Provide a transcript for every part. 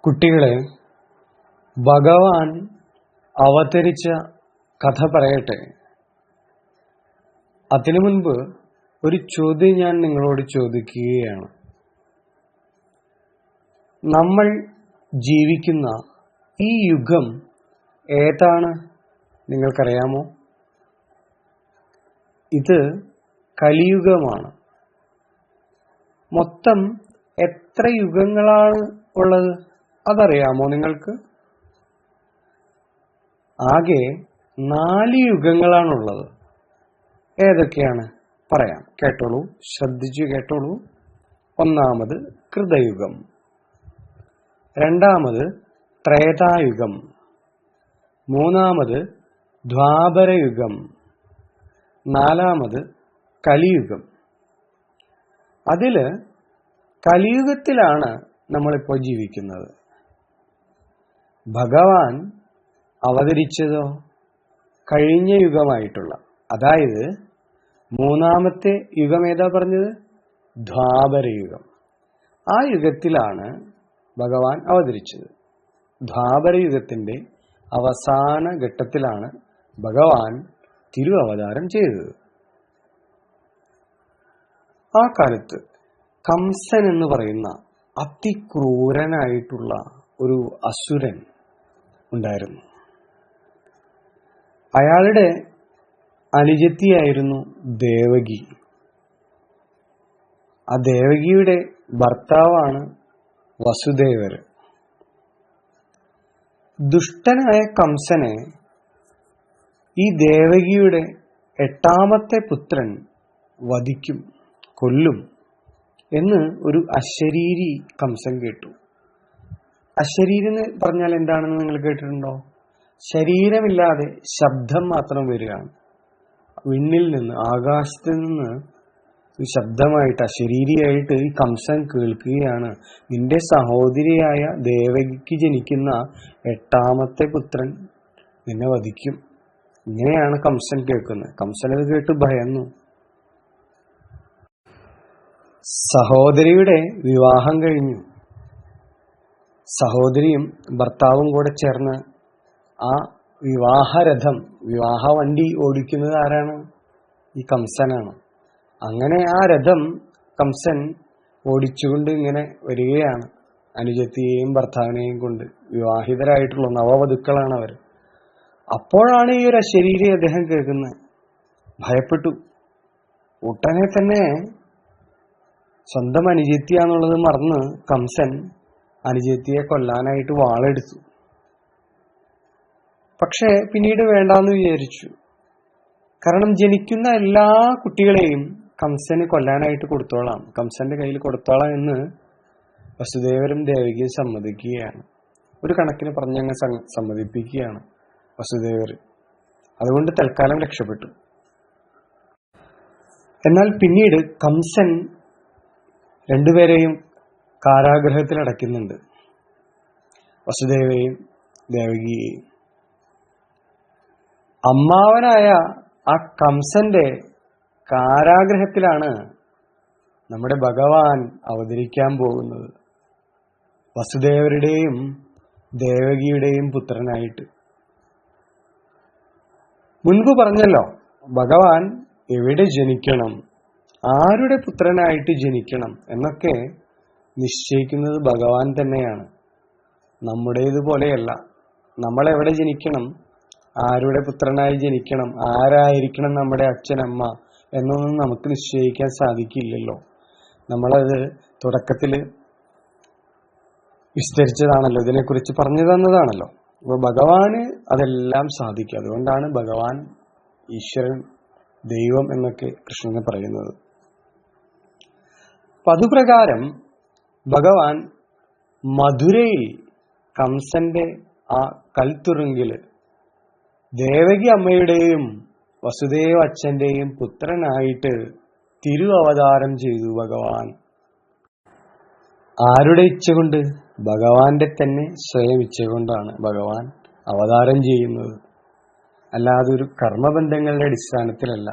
കുട്ടികളെ ഭഗവാൻ അവതരിച്ച കഥ പറയട്ടെ. അതിനു മുൻപ് ഒരു ചോദ്യം ഞാൻ നിങ്ങളോട് ചോദിക്കുകയാണ്. നമ്മൾ ജീവിക്കുന്ന ഈ യുഗം ഏതാണ്? നിങ്ങൾക്കറിയാമോ? ഇത് കലിയുഗമാണ്. മൊത്തം എത്ര യുഗങ്ങളാണ് ഉള്ളത്? അതറിയാമോ നിങ്ങൾക്ക്? ആകെ നാല് യുഗങ്ങളാണുള്ളത്. ഏതൊക്കെയാണ്? പറയാം. കേട്ടോളൂ. ശ്രദ്ധിച്ചു കേട്ടോളൂ. ഒന്നാമത് കൃതയുഗം. രണ്ടാമത് ത്രേതായുഗം. മൂന്നാമത് ദ്വാപരയുഗം. നാലാമത് കലിയുഗം. അതിൽ കലിയുഗത്തിലാണ് നമ്മളിപ്പോൾ ജീവിക്കുന്നത്. ഭഗവാൻ അവതരിച്ചതോ കഴിഞ്ഞ യുഗമായിട്ടുള്ള അതായത് മൂന്നാമത്തെ യുഗം ഏതാ പറഞ്ഞത്? ദ്വാപരയുഗം ആ യുഗത്തിലാണ് ഭഗവാൻ അവതരിച്ചത്. ദ്വാപരയുഗത്തിന്റെ അവസാന ഘട്ടത്തിലാണ് ഭഗവാൻ തിരു അവതാരം ചെയ്തത്. ആ കാലത്ത് കംസൻ എന്ന് പറയുന്ന അതിക്രൂരനായിട്ടുള്ള ഒരു അസുരൻ ഉണ്ടായിരുന്നു. അയാളുടെ അനുജത്തിയായിരുന്നു ദേവകി. ആ ദേവകിയുടെ ഭർത്താവാണ് വസുദേവർ. ദുഷ്ടനായ കംസനെ ഈ ദേവകിയുടെ എട്ടാമത്തെ പുത്രൻ വധിക്കും കൊല്ലും എന്ന് ഒരു അശരീരി കംസൻ കേട്ടു. അശരീരി എന്ന് പറഞ്ഞാൽ എന്താണെന്ന് നിങ്ങൾ കേട്ടിട്ടുണ്ടോ? ശരീരമില്ലാതെ ശബ്ദം മാത്രം വരികയാണ്. വിണ്ണിൽ നിന്ന് ആകാശത്ത് നിന്ന് ശബ്ദമായിട്ട് അശരീരിയായിട്ട് ഈ കംസൻ കേൾക്കുകയാണ്. നിന്റെ സഹോദരിയായ ദേവകിക്ക് ജനിക്കുന്ന എട്ടാമത്തെ പുത്രൻ നിന്നെ വധിക്കും. ഇങ്ങനെയാണ് കംസൻ കേൾക്കുന്നത്. കംസൻ അത് കേട്ട് ഭയന്നു. സഹോദരിയുടെ വിവാഹം കഴിഞ്ഞു. സഹോദരിയും ഭർത്താവും കൂടെ ചേർന്ന് ആ വിവാഹരഥം വിവാഹ വണ്ടി ഓടിക്കുന്നത് ആരാണ്? ഈ കംസനാണ്. അങ്ങനെ ആ രഥം കംസൻ ഓടിച്ചുകൊണ്ട് ഇങ്ങനെ വരികയാണ് അനുജത്തിയെയും ഭർത്താവിനെയും കൊണ്ട്. വിവാഹിതരായിട്ടുള്ള നവവധുക്കളാണ് അവർ അപ്പോഴാണ് ഈ ഒരു അശരീരി അദ്ദേഹം കേൾക്കുന്നത്. ഭയപ്പെട്ടു. ഉടനെ തന്നെ സ്വന്തം അനുജത്തിയാന്നുള്ളത് മറന്ന് കംസൻ അനുജത്തിയെ കൊല്ലാനായിട്ട് വാളെടുത്തു. പക്ഷെ പിന്നീട് വേണ്ടാന്ന് വിചാരിച്ചു. കാരണം ജനിക്കുന്ന എല്ലാ കുട്ടികളെയും കംസന് കൊല്ലാനായിട്ട് കൊടുത്തോളാം. കംസന്റെ കയ്യിൽ കൊടുത്തോളാം എന്ന് വസുദേവരും ദേവികയും സമ്മതിക്കുകയാണ്. ഒരു കണക്കിന് പറഞ്ഞങ്ങ് സമ്മതിപ്പിക്കുകയാണ് വസുദേവർ. അതുകൊണ്ട് തൽക്കാലം രക്ഷപ്പെട്ടു. എന്നാൽ പിന്നീട് കംസൻ രണ്ടുപേരെയും കാരാഗ്രഹത്തിൽ അടയ്ക്കുന്നുണ്ട്. വസുദേവയും ദേവകിയെയും. അമ്മാവനായ ആ കംസന്റെ കാരാഗ്രഹത്തിലാണ് നമ്മുടെ ഭഗവാൻ അവതരിക്കാൻ പോകുന്നത്. വസുദേവരുടെയും ദേവകിയുടെയും പുത്രനായിട്ട്. മുൻപ് പറഞ്ഞല്ലോ ഭഗവാൻ എവിടെ ജനിക്കണം? ആരുടെ പുത്രനായിട്ട് ജനിക്കണം? എന്നൊക്കെ നിശ്ചയിക്കുന്നത് ഭഗവാൻ തന്നെയാണ്. നമ്മുടേതുപോലെയല്ല നമ്മൾ എവിടെ ജനിക്കണം? ആരുടെ പുത്രനായി ജനിക്കണം? ആരായിരിക്കണം നമ്മുടെ അച്ഛനമ്മ എന്നൊന്നും നമുക്ക് നിശ്ചയിക്കാൻ സാധിക്കില്ലല്ലോ. നമ്മളത് തുടക്കത്തിൽ വിസ്തരിച്ചതാണല്ലോ. ഇതിനെക്കുറിച്ച് പറഞ്ഞു തന്നതാണല്ലോ. അപ്പൊ ഭഗവാന് അതെല്ലാം സാധിക്കും. അതുകൊണ്ടാണ് ഭഗവാൻ ഈശ്വരൻ ദൈവം എന്നൊക്കെ കൃഷ്ണനെ പറയുന്നത്. അപ്പൊ അതുപ്രകാരം ഭഗവാൻ മധുരയിൽ കംസന്റെ ആ കൽത്തുറുങ്കിൽ ദേവകി അമ്മയുടെയും വസുദേവ അച്ഛന്റെയും പുത്രനായിട്ട് തിരു അവതാരം ചെയ്തു ഭഗവാൻ. ആരുടെ ഇച്ഛ കൊണ്ട്? ഭഗവാന്റെ തന്നെ സ്വയം ഇച്ഛ കൊണ്ടാണ് ഭഗവാൻ അവതാരം ചെയ്യുന്നത്. അല്ലാതെ ഒരു കർമ്മബന്ധങ്ങളുടെ അടിസ്ഥാനത്തിലല്ല.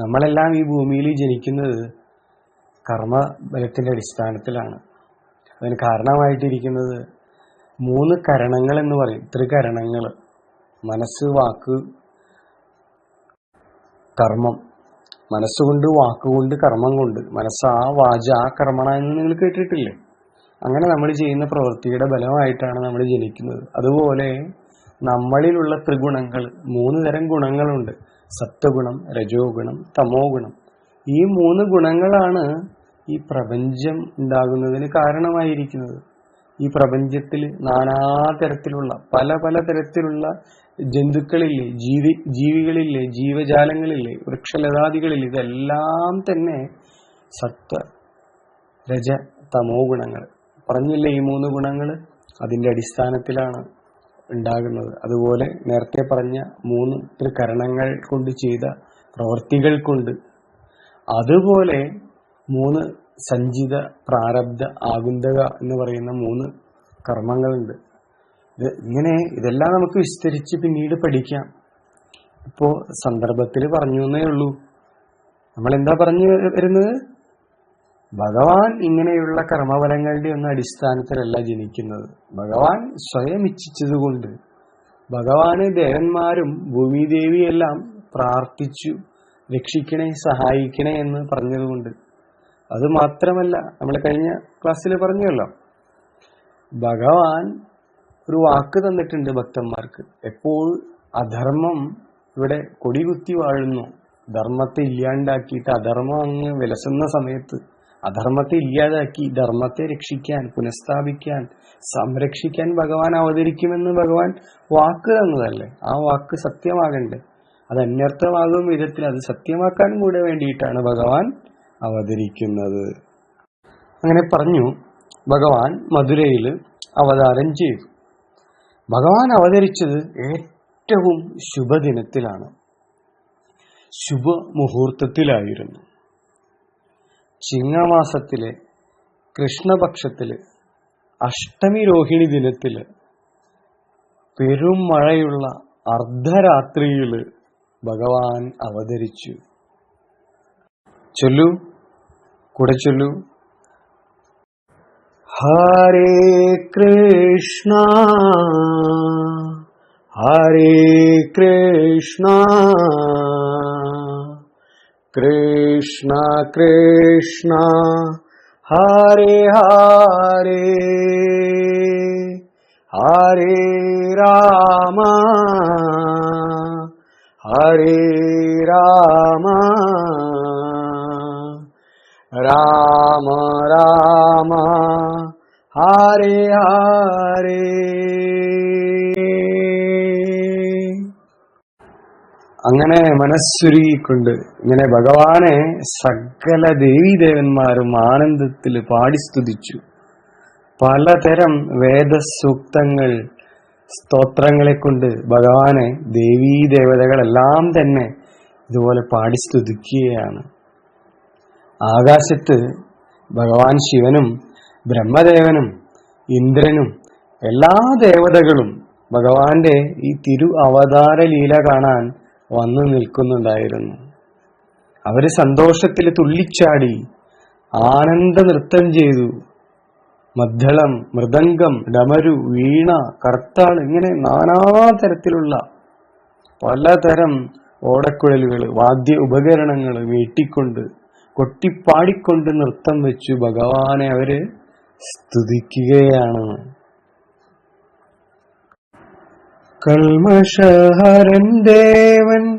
നമ്മളെല്ലാം ഈ ഭൂമിയിൽ ജനിക്കുന്നത് കർമ്മബലത്തിന്റെ അടിസ്ഥാനത്തിലാണ്. അതിന് കാരണമായിട്ടിരിക്കുന്നത് മൂന്ന് കരണങ്ങൾ എന്ന് പറയും. ത്രികരണങ്ങൾ മനസ്സ് വാക്ക് കർമ്മം. മനസ്സുകൊണ്ട് വാക്കുകൊണ്ട് കർമ്മം കൊണ്ട്. മനസ്സ് ആ വാച ആ കർമ്മണ എന്ന് നിങ്ങൾ കേട്ടിട്ടില്ലേ? അങ്ങനെ നമ്മൾ ചെയ്യുന്ന പ്രവൃത്തിയുടെ ബലമായിട്ടാണ് നമ്മൾ ജനിക്കുന്നത്. അതുപോലെ നമ്മളിലുള്ള ത്രിഗുണങ്ങൾ മൂന്ന് തരം ഗുണങ്ങളുണ്ട്. സത്വഗുണം രജോ ഗുണം തമോ ഗുണം ഈ മൂന്ന് ഗുണങ്ങളാണ് ഈ പ്രപഞ്ചം ഉണ്ടാകുന്നതിന് കാരണമായിരിക്കുന്നത്. ഈ പ്രപഞ്ചത്തിൽ നാനാ തരത്തിലുള്ള പല പല തരത്തിലുള്ള ജന്തുക്കളില്ലേ ജീവി ജീവികളില്ലേ ജീവജാലങ്ങളില്ലേ വൃക്ഷലതാദികളിൽ ഇതെല്ലാം തന്നെ സത്വ രജ തമോ ഗുണങ്ങൾ. പറഞ്ഞില്ലേ ഈ മൂന്ന് ഗുണങ്ങൾ അതിന്റെ അടിസ്ഥാനത്തിലാണ് ഉണ്ടാകുന്നത്. അതുപോലെ നേരത്തെ പറഞ്ഞ മൂന്ന് ത്രികരണങ്ങൾ കൊണ്ട് ചെയ്ത പ്രവർത്തികൾ കൊണ്ട്. അതുപോലെ മൂന്ന് സഞ്ചിത പ്രാരബ്ധ ആകുന്തക എന്ന് പറയുന്ന മൂന്ന് കർമ്മങ്ങളുണ്ട്. ഇത് ഇങ്ങനെ ഇതെല്ലാം നമുക്ക് വിസ്തരിച്ച് പിന്നീട് പഠിക്കാം. ഇപ്പോ സന്ദർഭത്തിൽ പറഞ്ഞു എന്നേ ഉള്ളൂ. നമ്മൾ എന്താ പറഞ്ഞു വരുന്നത്? ഭഗവാൻ ഇങ്ങനെയുള്ള കർമ്മഫലങ്ങളുടെ ഒന്നും അടിസ്ഥാനത്തിലല്ല ജനിക്കുന്നത്. ഭഗവാൻ സ്വയം ഇച്ഛിച്ചതുകൊണ്ട് ഭഗവാന് ദേവന്മാരും ഭൂമിദേവിയെല്ലാം പ്രാർത്ഥിച്ചു രക്ഷിക്കണേ സഹായിക്കണേ എന്ന് പറഞ്ഞതുകൊണ്ട് അത് മാത്രമല്ല നമ്മൾ കഴിഞ്ഞ ക്ലാസ്സിൽ പറഞ്ഞല്ലോ. ഭഗവാൻ ഒരു വാക്ക് തന്നിട്ടുണ്ട് ഭക്തന്മാർക്ക്. എപ്പോൾ അധർമ്മം ഇവിടെ കൊടികുത്തി വാഴുന്നു. ധർമ്മത്തെ ഇല്ലാണ്ടാക്കിയിട്ട് അധർമ്മം അങ്ങ് വിലസുന്ന സമയത്ത് അധർമ്മത്തെ ഇല്ലാതാക്കി ധർമ്മത്തെ രക്ഷിക്കാൻ പുനഃസ്ഥാപിക്കാൻ സംരക്ഷിക്കാൻ ഭഗവാൻ അവതരിക്കുമെന്ന് ഭഗവാൻ വാക്ക് തന്നതല്ലേ? ആ വാക്ക് സത്യമാകണ്ടേ? അത് അന്യർത്ഥമാകും വിധത്തിൽ അത് സത്യമാക്കാൻ കൂടെ വേണ്ടിയിട്ടാണ് ഭഗവാൻ അവതരിക്കുന്നത്. അങ്ങനെ പറഞ്ഞു ഭഗവാൻ മധുരയിൽ അവതാരം ചെയ്തു. ഭഗവാൻ അവതരിച്ചത് ഏറ്റവും ശുഭദിനത്തിലാണ്. ശുഭമുഹൂർത്തത്തിലായിരുന്നു. ചിങ്ങമാസത്തിലെ കൃഷ്ണപക്ഷത്തിൽ അഷ്ടമി രോഹിണി ദിനത്തിൽ പെരും മഴയുള്ള അർദ്ധരാത്രിയിൽ ഭഗവാൻ അവതരിച്ചു. ചൊല്ലു. കൂടെ ചൊല്ലു ഹരേ കൃഷ്ണ ഹരേ കൃഷ്ണ കൃഷ്ണ കൃഷ്ണ ഹരേ ഹരേ ഹരേ രാമ ഹരേ രാമ राम हरे हरे। അങ്ങനെ മനസ്സുരുകിക്കൊണ്ട് ഇങ്ങനെ ഭഗവാനെ സകല ദേവീദേവന്മാരും ആനന്ദത്തിൽ പാടി സ്തുതിച്ചു. പലതരം വേദസൂക്തങ്ങൾ സ്തോത്രങ്ങളെ കൊണ്ട് ഭഗവാനെ ദേവീദേവതകളെല്ലാം തന്നെ ഇതുപോലെ പാടി സ്തുതിക്കുകയാണ്. ആകാശത്ത് ഭഗവാൻ ശിവനും ബ്രഹ്മദേവനും ഇന്ദ്രനും എല്ലാ ദേവതകളും ഭഗവാന്റെ ഈ തിരു അവതാര ലീല കാണാൻ വന്നു നിൽക്കുന്നുണ്ടായിരുന്നു. അവർ സന്തോഷത്തിൽ തുള്ളിച്ചാടി ആനന്ദ നൃത്തം ചെയ്തു. മദ്ദളം മൃദംഗം ഡമരു വീണ കർത്താൾ ഇങ്ങനെ നാനാതരത്തിലുള്ള പലതരം ഓടക്കുഴലുകൾ വാദ്യ ഉപകരണങ്ങൾ മീട്ടിക്കൊണ്ട് കൊട്ടിപ്പാടിക്കൊണ്ട് നൃത്തം വെച്ചു ഭഗവാനെ അവർ സ്തുതിക്കുകയാണ്. കൽമഷഹരൻ ദേവൻ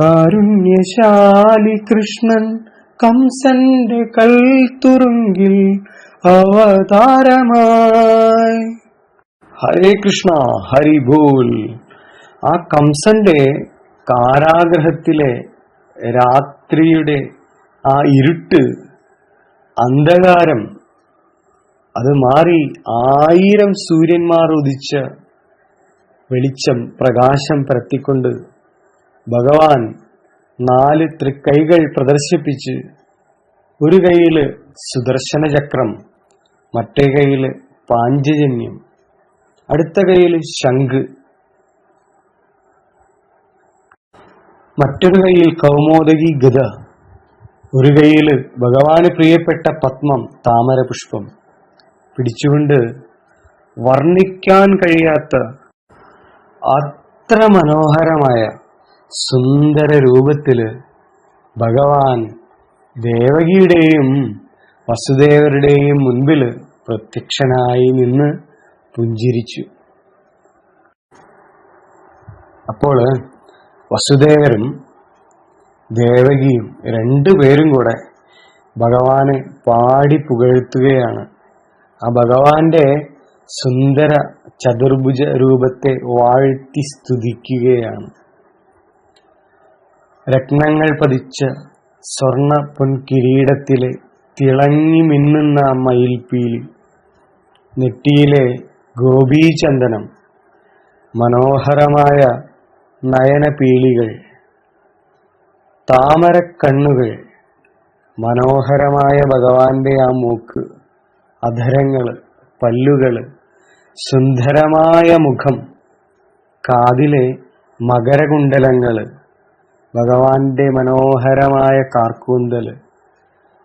കാരുണ്യശാലി കൃഷ്ണൻ കംസന്റെ കൽത്തുറുങ്കിൽ അവതാരമായി. ഹരേ കൃഷ്ണ ഹരി ബോൽ. ആ കംസന്റെ കാരാഗ്രഹത്തിലെ രാത്രിയുടെ ആ ഇരുട്ട് അന്ധകാരം അത് മാറി ആയിരം സൂര്യന്മാർ ഉദിച്ച വെളിച്ചം പ്രകാശം പരത്തിക്കൊണ്ട് ഭഗവാൻ നാല് തൃക്കൈകൾ പ്രദർശിപ്പിച്ച് ഒരു കൈയിൽ സുദർശന ചക്രം മറ്റേ കൈയിൽ പാഞ്ചജന്യം അടുത്ത കൈയിൽ ശംഖ് മറ്റൊരു കൈയിൽ കൗമോദകി ഗത ഒരു കൈയിൽ ഭഗവാന് പ്രിയപ്പെട്ട പത്മം താമരപുഷ്പം. പിടിച്ചുകൊണ്ട് വർണിക്കാൻ കഴിയാത്ത അത്ര മനോഹരമായ സുന്ദര രൂപത്തിൽ ഭഗവാൻ ദേവകിയുടെയും വസുദേവരുടെയും മുൻപിൽ പ്രത്യക്ഷനായി നിന്ന് പുഞ്ചിരിച്ചു. അപ്പോൾ വസുദേവരും ദേവകിയും രണ്ടുപേരും കൂടെ ഭഗവാനെ പാടി പുകഴ്ത്തുകയാണ്. ആ ഭഗവാന്റെ സുന്ദര ചതുർഭുജ രൂപത്തെ വാഴ്ത്തി സ്തുതിക്കുകയാണ്. രത്നങ്ങൾ പതിച്ച സ്വർണ പൊൻകിരീടത്തിലെ തിളങ്ങി മിന്നുന്ന മയിൽപ്പീലി നെറ്റിയിലെ ഗോപീചന്ദനം മനോഹരമായ നയനപീലികൾ താമരക്കണ്ണുകൾ മനോഹരമായ ഭഗവാന്റെ ആ മൂക്ക് അധരങ്ങൾ പല്ലുകൾ സുന്ദരമായ മുഖം കാതിലെ മകരകുണ്ടലങ്ങൾ ഭഗവാന്റെ മനോഹരമായ കാർക്കൂന്തൽ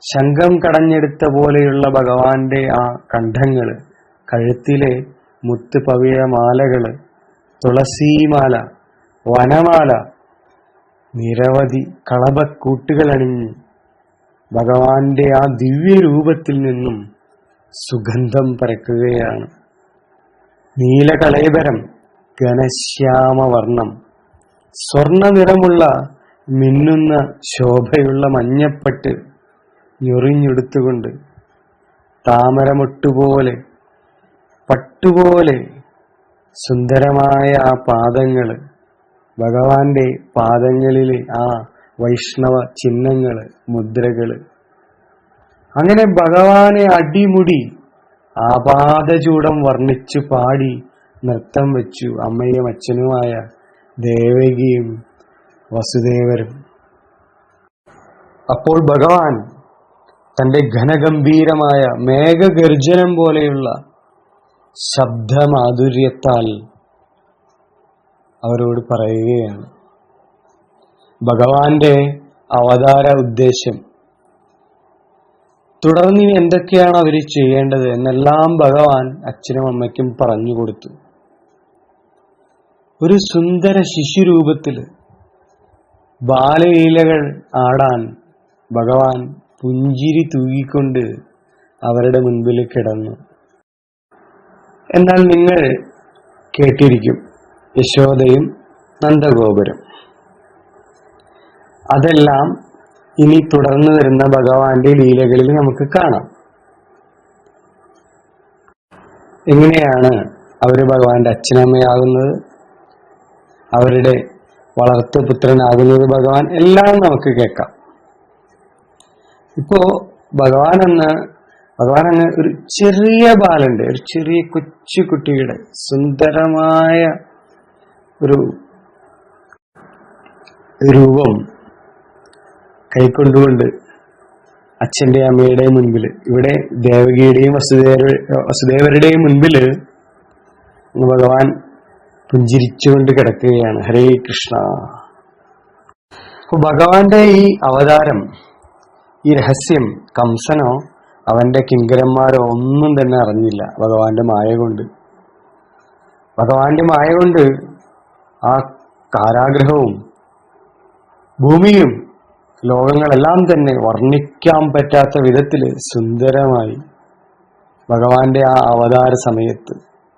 ശംഖം കടഞ്ഞെടുത്ത പോലെയുള്ള ഭഗവാന്റെ ആ കണ്ഠങ്ങൾ കഴുത്തിലെ മുത്ത് പവിഴ മാലകൾ തുളസീമാല വനമാല നിരവധി കളഭക്കൂട്ടുകൾ അണിഞ്ഞ് ഭഗവാന്റെ ആ ദിവ്യരൂപത്തിൽ നിന്നും സുഗന്ധം പരക്കുകയാണ്. നീലകളേബരം ഘനശ്യാമവർണം സ്വർണ നിറമുള്ള മിന്നുന്ന ശോഭയുള്ള മഞ്ഞപ്പട്ട് ഞൊറിഞ്ഞെടുത്തുകൊണ്ട് താമരമൊട്ടുപോലെ പട്ടുപോലെ സുന്ദരമായ ആ പാദങ്ങൾ ഭഗവാന്റെ പാദങ്ങളിലെ ആ വൈഷ്ണവ ചിഹ്നങ്ങൾ മുദ്രകൾ. അങ്ങനെ ഭഗവാനെ അടിമുടി ആപാദചൂടം വർണിച്ചു പാടി നൃത്തം വെച്ചു അമ്മയും അച്ഛനുമായ ദേവകിയും വസുദേവരും. അപ്പോൾ ഭഗവാൻ തന്റെ ഘനഗംഭീരമായ മേഘഗർജനം പോലെയുള്ള ശബ്ദമാധുര്യത്താൽ അവരോട് പറയുകയാണ്. ഭഗവാന്റെ അവതാര ഉദ്ദേശ്യം തുടർന്ന് ഇനി എന്തൊക്കെയാണ് അവർ ചെയ്യേണ്ടത് എന്നെല്ലാം ഭഗവാൻ അച്ഛനും അമ്മയ്ക്കും പറഞ്ഞു കൊടുത്തു. ഒരു സുന്ദര ശിശുരൂപത്തിൽ ബാലലീലകൾ ആടാൻ ഭഗവാൻ പുഞ്ചിരി തൂകിക്കൊണ്ട് അവരുടെ മുൻപിൽ കിടന്നു. എന്നാൽ നിങ്ങൾ കേട്ടിരിക്കും യശോദയും നന്ദഗോപുരം. അതെല്ലാം ഇനി തുടർന്ന് വരുന്ന ഭഗവാന്റെ ലീലകളിൽ നമുക്ക് കാണാം. എങ്ങനെയാണ് അവർ ഭഗവാന്റെ അച്ഛനമ്മയാകുന്നത്? അവരുടെ വളർത്തു പുത്രനാകുന്നത് ഭഗവാൻ എല്ലാം നമുക്ക് കേൾക്കാം. ഇപ്പോ ഭഗവാൻ എന്ന് ഭഗവാൻ അങ്ങ് ഒരു ചെറിയ ബാലന്റെ ഒരു ചെറിയ കൊച്ചു കുട്ടിയുടെ സുന്ദരമായ ഒരു രൂപം കൈക്കൊണ്ടുകൊണ്ട് അച്ഛന്റെ അമ്മയുടെയും മുൻപിൽ ഇവിടെ ദേവകിയുടെയും വസുദേവ വസുദേവരുടെയും മുൻപിൽ ഭഗവാൻ പുഞ്ചിരിച്ചുകൊണ്ട് കിടക്കുകയാണ്. ഹരേ കൃഷ്ണ. അപ്പൊ ഭഗവാന്റെ ഈ അവതാരം ഈ രഹസ്യം കംസനോ അവന്റെ കിങ്കരന്മാരോ ഒന്നും തന്നെ അറിഞ്ഞില്ല ഭഗവാന്റെ മായ കൊണ്ട്. ഭഗവാന്റെ മായ കൊണ്ട് ആ കാരാഗ്രഹവും ഭൂമിയും ലോകങ്ങളെല്ലാം തന്നെ വർണിക്കാൻ പറ്റാത്ത വിധത്തിൽ സുന്ദരമായി ഭഗവാന്റെ ആ അവതാര സമയത്ത്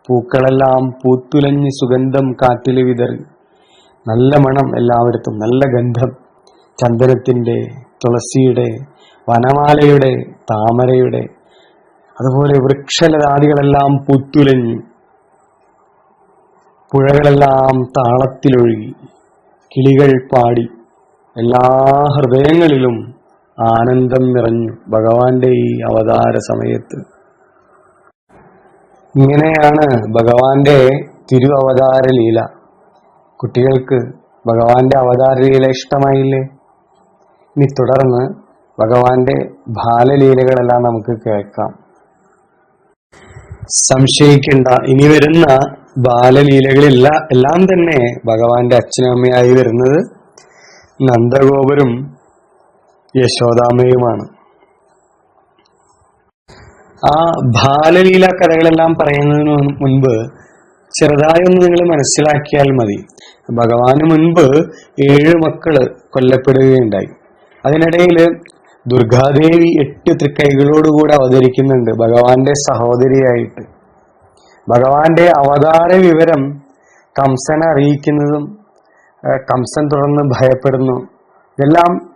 പൂക്കളെല്ലാം പൂത്തുലഞ്ഞ് സുഗന്ധം കാറ്റിൽ വിതറി നല്ല മണം എല്ലായിടത്തും നല്ല ഗന്ധം. ചന്ദനത്തിന്റെ തുളസിയുടെ വനമാലയുടെ താമരയുടെ അതുപോലെ വൃക്ഷലതാദികളെല്ലാം പൂത്തുലഞ്ഞു പുഴകളെല്ലാം താളത്തിലൊഴുകി കിളികൾ പാടി എല്ലാ ഹൃദയങ്ങളിലും ആനന്ദം നിറഞ്ഞു ഭഗവാന്റെ ഈ അവതാര സമയത്ത്. ഇങ്ങനെയാണ് ഭഗവാന്റെ തിരു അവതാര ലീല. കുട്ടികൾക്ക് ഭഗവാന്റെ അവതാര ലീല ഇഷ്ടമായില്ലേ? ഇനി തുടർന്ന് ഭഗവാന്റെ ബാലലീലകളെല്ലാം നമുക്ക് കേൾക്കാം. സംശയിക്കേണ്ട ഇനി വരുന്ന ബാലലീലകളില്ല. എല്ലാം തന്നെ ഭഗവാന്റെ അച്ഛനും അമ്മയായി വരുന്നത് നന്ദഗോപരും യശോദാമയുമാണ് ആ ബാലലീല കഥകളെല്ലാം പറയുന്നതിന് മുൻപ് ചെറുതായി ഒന്ന് നിങ്ങൾ മനസ്സിലാക്കിയാൽ മതി. ഭഗവാന് മുൻപ് ഏഴ് മക്കൾ കൊല്ലപ്പെടുകയുണ്ടായി. അതിനിടയിൽ ദുർഗാദേവി എട്ട് തൃക്കൈകളോടുകൂടി അവതരിക്കുന്നുണ്ട് ഭഗവാന്റെ സഹോദരിയായിട്ട്. ഭഗവാന്റെ അവതാര വിവരം കംസനെ അറിയിക്കുന്നതും കംസൻ തുടർന്ന് ഭയപ്പെടുന്നു. ഇതെല്ലാം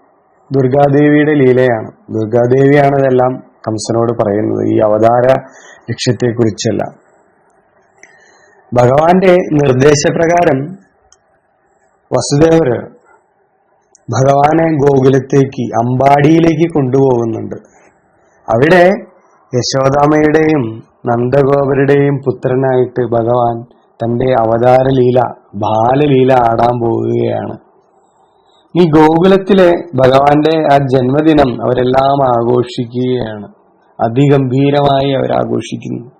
ദുർഗാദേവിയുടെ ലീലയാണ്. ദുർഗാദേവിയാണ് ഇതെല്ലാം കംസനോട് പറയുന്നത്. ഈ അവതാര ലക്ഷ്യത്തെക്കുറിച്ചല്ല. ഭഗവാന്റെ നിർദ്ദേശപ്രകാരം വസുദേവര് ഭഗവാനെ ഗോകുലത്തേക്ക് അമ്പാടിയിലേക്ക് കൊണ്ടുപോകുന്നുണ്ട്. അവിടെ യശോദാമയുടെയും നന്ദഗോപരുടെയും പുത്രനായിട്ട് ഭഗവാൻ തന്റെ അവതാര ലീല ബാലലീല ആടാൻ പോവുകയാണ്. ഈ ഗോകുലത്തിലെ ഭഗവാന്റെ ആ ജന്മദിനം അവരെല്ലാം ആഘോഷിക്കുകയാണ്. അതിഗംഭീരമായി അവരാഘോഷിക്കുന്നു.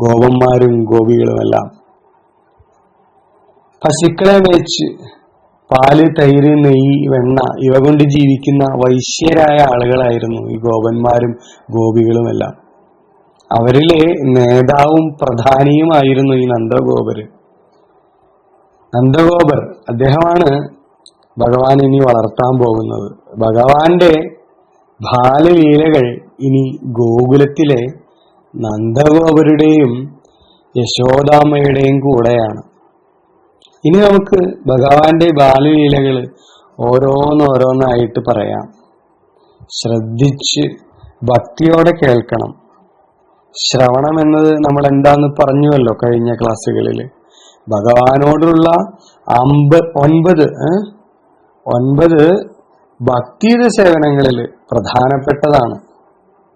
ഗോപന്മാരും ഗോപികളുമെല്ലാം. പശുക്കളെ വെച്ച് പാൽ തൈര് നെയ്യ് വെണ്ണ ഇവ കൊണ്ട് ജീവിക്കുന്ന വൈശ്യരായ ആളുകളായിരുന്നു ഈ ഗോപന്മാരും ഗോപികളുമെല്ലാം. അവരിലെ നേതാവും പ്രധാനിയുമായിരുന്നു ഈ നന്ദഗോപര് നന്ദഗോപർ അദ്ദേഹമാണ് ഭഗവാൻ ഇനി വളർത്താൻ പോകുന്നത്. ഭഗവാന്റെ ബാലലീലകൾ ഇനി ഗോകുലത്തിലെ നന്ദഗോപരുടെയും യശോദാമ്മയുടെയും കൂടെയാണ്. ഇനി നമുക്ക് ഭഗവാന്റെ ബാലലീലകൾ ഓരോന്നോരോന്നായിട്ട് പറയാം. ശ്രദ്ധിച്ച് ഭക്തിയോടെ കേൾക്കണം. ശ്രവണം എന്നത് നമ്മൾ എന്താന്ന് പറഞ്ഞുവല്ലോ കഴിഞ്ഞ ക്ലാസ്സുകളിൽ ഭഗവാനോടുള്ള അമ്പ ഒൻപത്? ഒൻപത് ഭക്തിയുത സേവനങ്ങളിൽ പ്രധാനപ്പെട്ടതാണ്.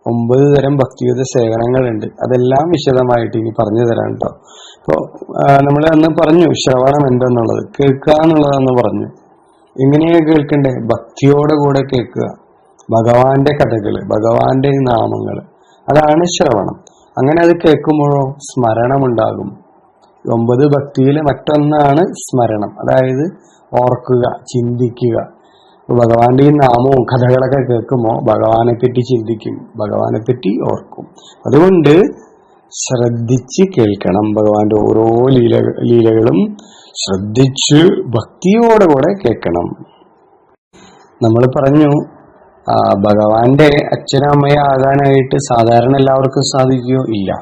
ഒമ്പത് തരം ഭക്തിയുത സേവനങ്ങളുണ്ട്. അതെല്ലാം വിശദമായിട്ട് ഇനി പറഞ്ഞു തരാം കേട്ടോ ഇപ്പോ നമ്മൾ അന്ന് പറഞ്ഞു ശ്രവണം എന്തെന്നുള്ളത്. കേൾക്കുക എന്നുള്ളതെന്ന് പറഞ്ഞു. എങ്ങനെയാ കേൾക്കണ്ടേ? ഭക്തിയോടെ കൂടെ കേൾക്കുക. ഭഗവാന്റെ കഥകൾ ഭഗവാന്റെ നാമങ്ങൾ. അതാണ് ശ്രവണം. അങ്ങനെ അത് കേൾക്കുമ്പോഴോ സ്മരണമുണ്ടാകും. ഒമ്പത് ഭക്തിയിലെ മറ്റൊന്നാണ് സ്മരണം. അതായത് ഓർക്കുക ചിന്തിക്കുക. ഭഗവാന്റെ ഈ നാമവും കഥകളൊക്കെ കേൾക്കുമ്പോൾ ഭഗവാനെ പറ്റി ചിന്തിക്കും ഭഗവാനെ പറ്റി ഓർക്കും. അതുകൊണ്ട് ശ്രദ്ധിച്ച് കേൾക്കണം ഭഗവാന്റെ ഓരോ ലീല ലീലകളും ശ്രദ്ധിച്ച് ഭക്തിയോടെ കൂടെ കേൾക്കണം. നമ്മൾ പറഞ്ഞു ഭഗവാന്റെ അച്ഛനും അമ്മയും ആകാനായിട്ട് സാധാരണ എല്ലാവർക്കും സാധിക്കുകയോ ഇല്ല.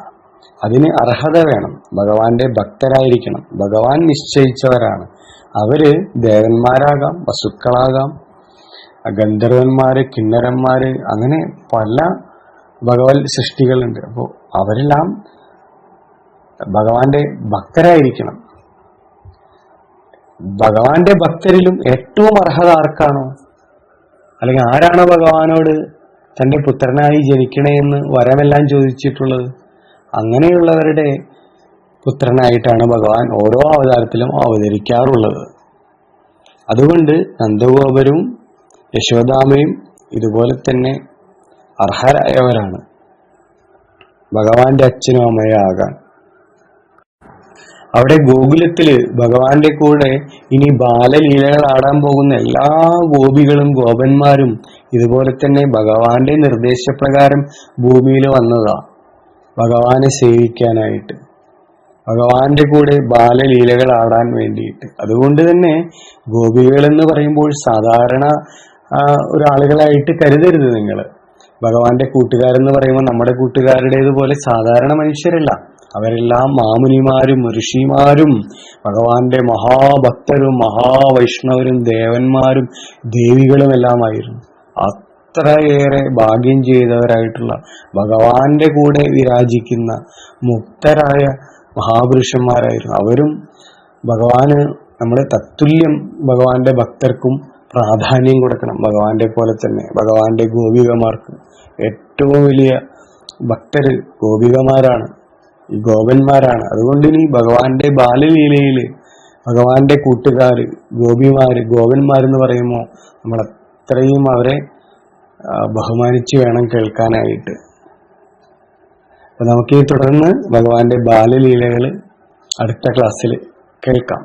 അതിന് അർഹത വേണം. ഭഗവാന്റെ ഭക്തരായിരിക്കണം. ഭഗവാൻ നിശ്ചയിച്ചവരാണ്. അവർ ദേവന്മാരാകാം വസുക്കളാകാം ഗന്ധർവന്മാര് കിന്നരന്മാര് അങ്ങനെ പല ഭഗവത് സൃഷ്ടികളുണ്ട്. അപ്പോൾ അവരെല്ലാം ഭഗവാന്റെ ഭക്തരായിരിക്കണം. ഭഗവാന്റെ ഭക്തരിലും ഏറ്റവും അർഹത ആർക്കാണോ? അല്ലെങ്കിൽ ആരാണ് ഭഗവാനോട് തന്റെ പുത്രനായി ജനിക്കണേ എന്ന് വരമെല്ലാം ചോദിച്ചിട്ടുള്ളത്? അങ്ങനെയുള്ളവരുടെ പുത്രനായിട്ടാണ് ഭഗവാൻ ഓരോ അവതാരത്തിലും അവതരിക്കാറുള്ളത്. അതുകൊണ്ട് നന്ദഗോപരും യശോദാമയും ഇതുപോലെ തന്നെ അർഹരായവരാണ്. ഭഗവാന്റെ അച്ഛനും അമ്മയാകാൻ അവിടെ ഗോകുലത്തിൽ ഭഗവാന്റെ കൂടെ ഇനി ബാലലീലകൾ ആടാൻ പോകുന്ന എല്ലാ ഗോപികളും ഗോപന്മാരും ഇതുപോലെ തന്നെ ഭഗവാന്റെ നിർദ്ദേശപ്രകാരം ഭൂമിയിൽ വന്നതാ. ഭഗവാനെ സേവിക്കാനായിട്ട്. ഭഗവാന്റെ കൂടെ ബാലലീലകൾ ആടാൻ വേണ്ടിയിട്ട്. അതുകൊണ്ട് തന്നെ ഗോപികൾ എന്ന് പറയുമ്പോൾ സാധാരണ ഒരാളുകളായിട്ട് കരുതരുത് നിങ്ങൾ ഭഗവാന്റെ കൂട്ടുകാരെന്ന് പറയുമ്പോൾ നമ്മുടെ കൂട്ടുകാരുടേതുപോലെ സാധാരണ മനുഷ്യരല്ല. അവരെല്ലാം മാമുനിമാരും ഋഷിമാരും ഭഗവാന്റെ മഹാഭക്തരും മഹാവൈഷ്ണവരും ദേവന്മാരും ദേവികളും എല്ലാമായിരുന്നു അത്രയേറെ ഭാഗ്യം ചെയ്തവരായിട്ടുള്ള ഭഗവാന്റെ കൂടെ വിരാജിക്കുന്ന മുക്തരായ മഹാപുരുഷന്മാരായിരുന്നു. അവരും ഭഗവാന് നമ്മുടെ തത്തുല്യം ഭഗവാന്റെ ഭക്തർക്കും പ്രാധാന്യം കൊടുക്കണം. ഭഗവാന്റെ പോലെ തന്നെ ഭഗവാന്റെ ഗോപികമാർക്ക്. ഏറ്റവും വലിയ ഭക്തര് ഗോപികമാരാണ്. ഈ ഗോപന്മാരാണ്. അതുകൊണ്ട് ഇനി ഭഗവാന്റെ ബാലലീലയിൽ ഭഗവാന്റെ കൂട്ടുകാര് ഗോപിമാര് ഗോപന്മാരെന്ന് പറയുമ്പോൾ നമ്മൾ അത്രയും അവരെ ബഹുമാനിച്ചു വേണം കേൾക്കാനായിട്ട്. അപ്പൊ നമുക്ക് ഈ തുടർന്ന് ഭഗവാന്റെ ബാലലീലകൾ അടുത്ത ക്ലാസ്സിൽ കേൾക്കാം.